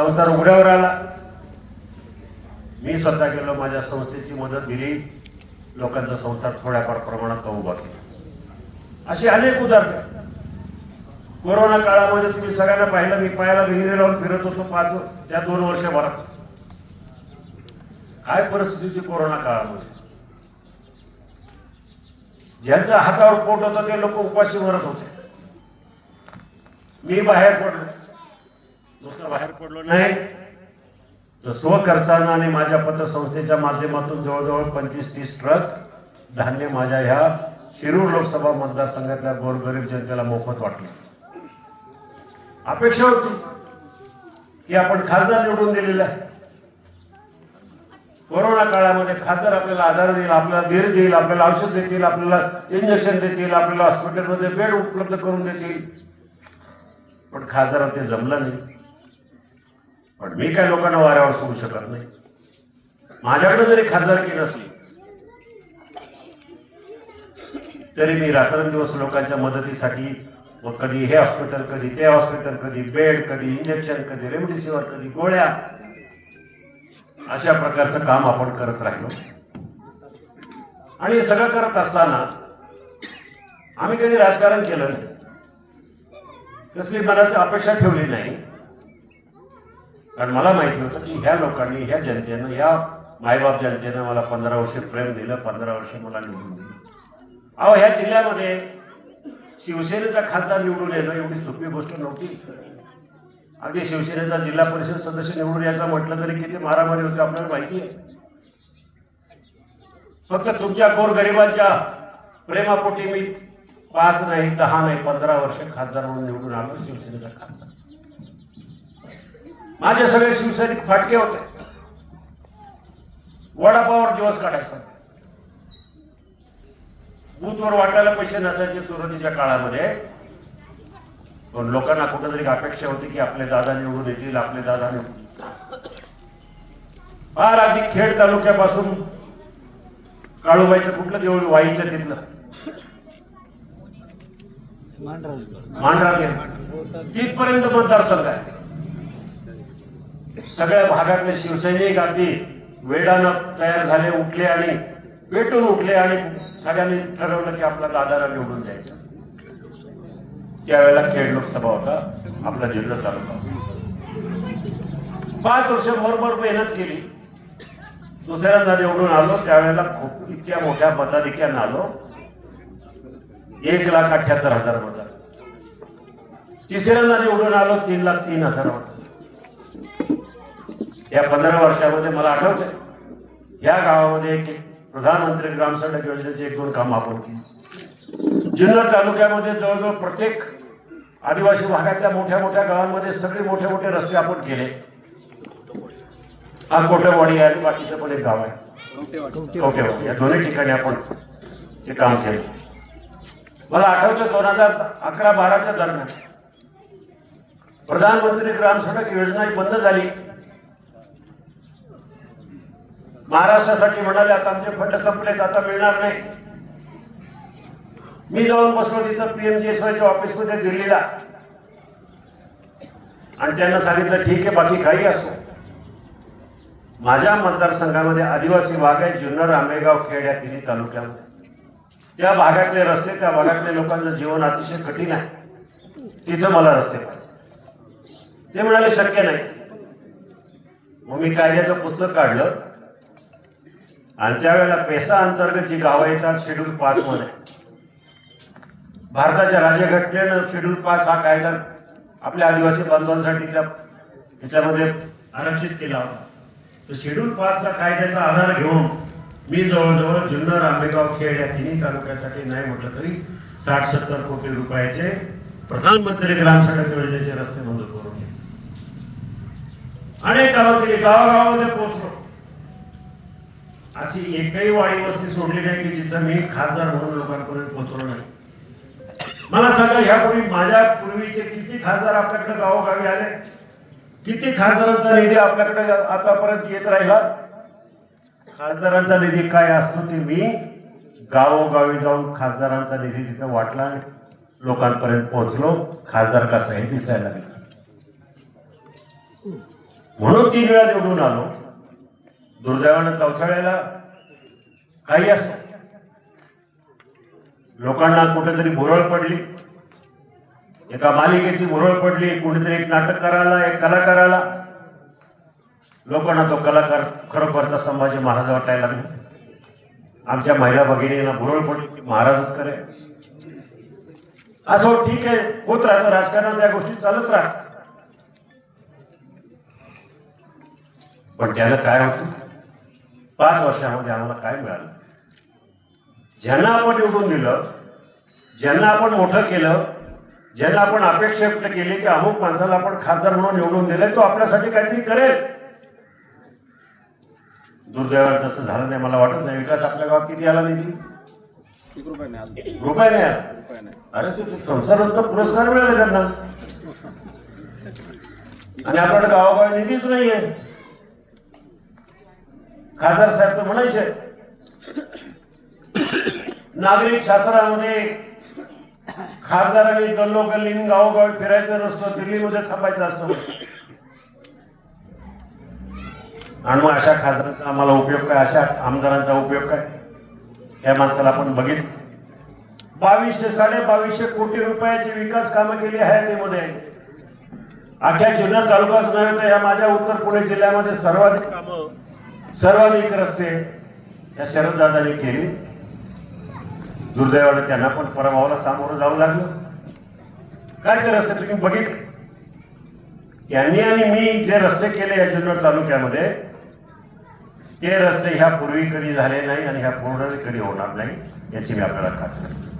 संसार उघड्यावर आला. मी स्वतः गेलो माझ्या संस्थेची मदत दिली. लोकांचा संसार थोड्याफार प्रमाणात उभा केला. अशी अनेक उदाहरणं. कोरोना काळामध्ये तुम्ही सगळ्यांना पाहिलं मी पायाला विहिरी राहून फिरत होतो पाच त्या दोन वर्षभरात काय परिस्थिती होती कोरोना काळामध्ये? ज्यांच्या हातावर पोट होतं ते लोक उपाशी मरत होते. मी बाहेर पडलो. नुसतं बाहेर पडलो नाही. तर स्वखर्चानं आणि माझ्या पतसंस्थेच्या माध्यमातून जवळजवळ पंचवीस तीस ट्रक धान्य माझ्या ह्या शिरूर लोकसभा मतदारसंघातल्या गोरगरीब जनतेला मोफत वाटलं. अपेक्षा होती की आपण खासदार निवडून दिलेला आहे. कोरोना काळामध्ये खासदार आपल्याला आधार देईल आपल्याला धीर देईल आपल्याला औषध देतील आपल्याला इंजेक्शन देतील आपल्याला हॉस्पिटलमध्ये बेड उपलब्ध करून देतील. पण खासदार ते जमलं नाही. पण मी काय लोकांना वाऱ्यावर सोडू शकत नाही. माझ्याकडे जरी खासदारकी नसली तरी मी रात्रंदिवस लोकांच्या मदतीसाठी मग कधी हे हॉस्पिटल कधी ते हॉस्पिटल कधी बेड कधी इंजेक्शन कधी रेमडेसिवीर कधी गोळ्या अशा प्रकारचं काम आपण करत राहिलो. आणि सगळं करत असताना आम्ही कधी राजकारण केलं नाही. कसली मनाची अपेक्षा ठेवली नाही. कारण मला माहिती होतं की ह्या लोकांनी ह्या जनतेनं ह्या मायबाप जनतेनं मला पंधरा वर्ष प्रेम दिलं पंधरा वर्ष मला निवडून दिलं. अहो ह्या जिल्ह्यामध्ये शिवसेनेचा खासदार निवडून येणं एवढी सोपी गोष्ट नव्हती. अगदी शिवसेनेचा जिल्हा परिषद सदस्य निवडून यायचा म्हटलं तरी किती मारामारी होते आपल्याला माहिती आहे. फक्त तुमच्या गोरगरिबांच्या प्रेमापोटी मी पाच नाही दहा नाही पंधरा वर्ष खासदार म्हणून निवडून आलो शिवसेनेचा खासदार. माझे सगळे शिवसैनिक फाटके होते. वडापावर दिवस काढायचा बूथवर वाटायला पैसे नसायचे सुरुवातीच्या काळामध्ये. पण लोकांना कुठेतरी अपेक्षा होती की आपले दादा निवडून येतील आपले दादा निवडून फार अगदी खेड तालुक्यापासून काळूबाईचं कुठलं देऊळ वाईचं तिथलं? मांढरा तिथपर्यंत मतदारसंघ आहे. सगळ्या भागातले शिवसैनिक अगदी वेळानं तयार झाले उठले आणि पेटून उठले आणि सगळ्यांनी ठरवलं की आपला दादाला निवडून जायचं त्यावेळेला खेड लोकसभा होता आपला जिल्हा तालुका पाच वर्ष भरभर मेहनत केली. दुसऱ्यांदा निवडून आलो त्यावेळेला खूप इतक्या मोठ्या मताधिक्यानं आलो. एक लाख अठ्याहत्तर हजार मतात तिसऱ्यांदा निवडून आलो तीन लाख तीन हजार मतात या पंधरा वर्षामध्ये मला आठवतंय. या गावामध्ये एक प्रधानमंत्री ग्रामसडक योजनेचे एक दोन कामं आपण केली. जुन्नर तालुक्यामध्ये जवळजवळ प्रत्येक आदिवासी भागातल्या मोठ्या मोठ्या गावांमध्ये सगळे मोठे मोठे रस्ते आपण केले. हा कोटवाडी आहे बाकीचं पण एक गाव आहे. ओके या दोन्ही ठिकाणी आपण ते काम केलं. मला आठवतं दोन हजार अकरा बाराच्या दरम्यान प्रधानमंत्री ग्राम सडक योजना ही बंद झाली. महाराष्ट्रासाठी म्हणाले आता आमचे फंड संपलेत आता मिळणार नाही. मी जाऊन बसलो तिथं पीएमजीएसवायच्या ऑफिसमध्ये दिल्लीला. आणि त्यांना सांगितलं ठीक आहे बाकी काही असो. माझ्या मतदारसंघामध्ये आदिवासी भाग आहे जुन्नर आंबेगाव खेड या तिन्ही तालुक्यामध्ये. त्या भागातले रस्ते त्या भागातल्या लोकांचं जीवन अतिशय कठीण आहे. तिथं मला रस्ते ते म्हणाले शक्य नाही. मग मी कायद्याचं पुस्तक काढलं. आणि त्यावेळेला पेसा अंतर्गत जी गावं येतात शेड्यूल पाच मध्ये. भारताच्या राज्यघटनेनं शेड्यूल पाच हा कायदा आपल्या आदिवासी बांधवांसाठीच्या त्याच्यामध्ये आरक्षित केला होता. तर शेड्यूल पाचचा कायद्याचा आधार घेऊन मी जवळजवळ जुन्नर आंबेगाव खेड या तिन्ही तालुक्यासाठी नाही म्हटलं तरी साठ सत्तर कोटी रुपयाचे प्रधानमंत्री ग्राम सडक योजनेचे रस्ते मंजूर करून घेतले. अनेक गावं गावागावामध्ये पोहोचलो. अशी एकही वाडी वस्ती सोडली नाही की जिथं मी खासदार म्हणून लोकांपर्यंत पोहोचलो नाही. मला सांगा ह्यापूर्वी माझ्या पूर्वीचे किती खासदार आपल्याकडे गावोगावी आले? किती खासदारांचा निधी आपल्याकडे आतापर्यंत येत राहिला? खासदारांचा निधी काय असतो ते मी गावोगावी जाऊन खासदारांचा निधी तिथं वाटला आणि लोकांपर्यंत पोहोचलो. खासदार कसा हे दिसायला लागला. म्हणून तीन वेळा निवडून आलो. दुर्दैवानं चौथ्या वेळेला काही असो. लोकांना कुठेतरी भुरळ पडली. एका मालिकेची भुरळ पडली कुठेतरी एक नाटककाराला एक कलाकाराला लोकांना तो कलाकार खरोखरचा संभाजी महाराज वाटायला लागले. आमच्या महिला भगिनींना भुरळ पडली की महाराजच करे असं हो, ठीक आहे होत राहतं राजकारणात या गोष्टी चालत राहतात. पण त्याला काय होतं? पाच वर्षामध्ये आम्हाला काय मिळालं? ज्यांना आपण निवडून दिलं ज्यांना आपण मोठं केलं ज्यांना आपण अपेक्षा व्यक्त केली की अमुक माणसाला आपण खासदार म्हणून निवडून दिलंय तो आपल्यासाठी काहीतरी करेल. दुर्दैवानं तसं झालं नाही मला वाटत नाही. विकास आपल्या गावात किती आला निधी एक रुपये नाही आला. रुपये नाही आला. अरे ते संसारांचा पुरस्कार मिळाला त्यांना. आणि आपल्याकडे गावागावी निधीच नाहीये. खासदार साहेब तर म्हणायचे नागरिक शासनामध्ये खासदारांनी गल्लोगल्ली गावोगावी फिरायचं नसतं दिल्लीमध्ये थांबायचं असतं आणि मग अशा खासदारांचा आम्हाला उपयोग काय? अशा आमदारांचा उपयोग काय? या माणसाला आपण बघितलं. बावीसशे साडे बावीसशे कोटी रुपयाची विकास कामं केली आहेत त्यामध्ये. अख्या जिल्हा तालुकाच नव्हे तर या माझ्या उत्तर पुणे जिल्ह्यामध्ये सर्वाधिक कामं सर्वाधिक रस्ते या शरददादांनी केली. दुर्दैवाने त्यांना पण पराभवाला सामोरं जावं लागलं. काय ते रस्ते तुम्ही बघित त्यांनी आणि मी जे रस्ते केले या जुन्नर तालुक्यामध्ये ते रस्ते ह्या पूर्वी कधी झाले नाही आणि ह्या पूर्ण कधी होणार नाही याची मी आपल्याला खात्री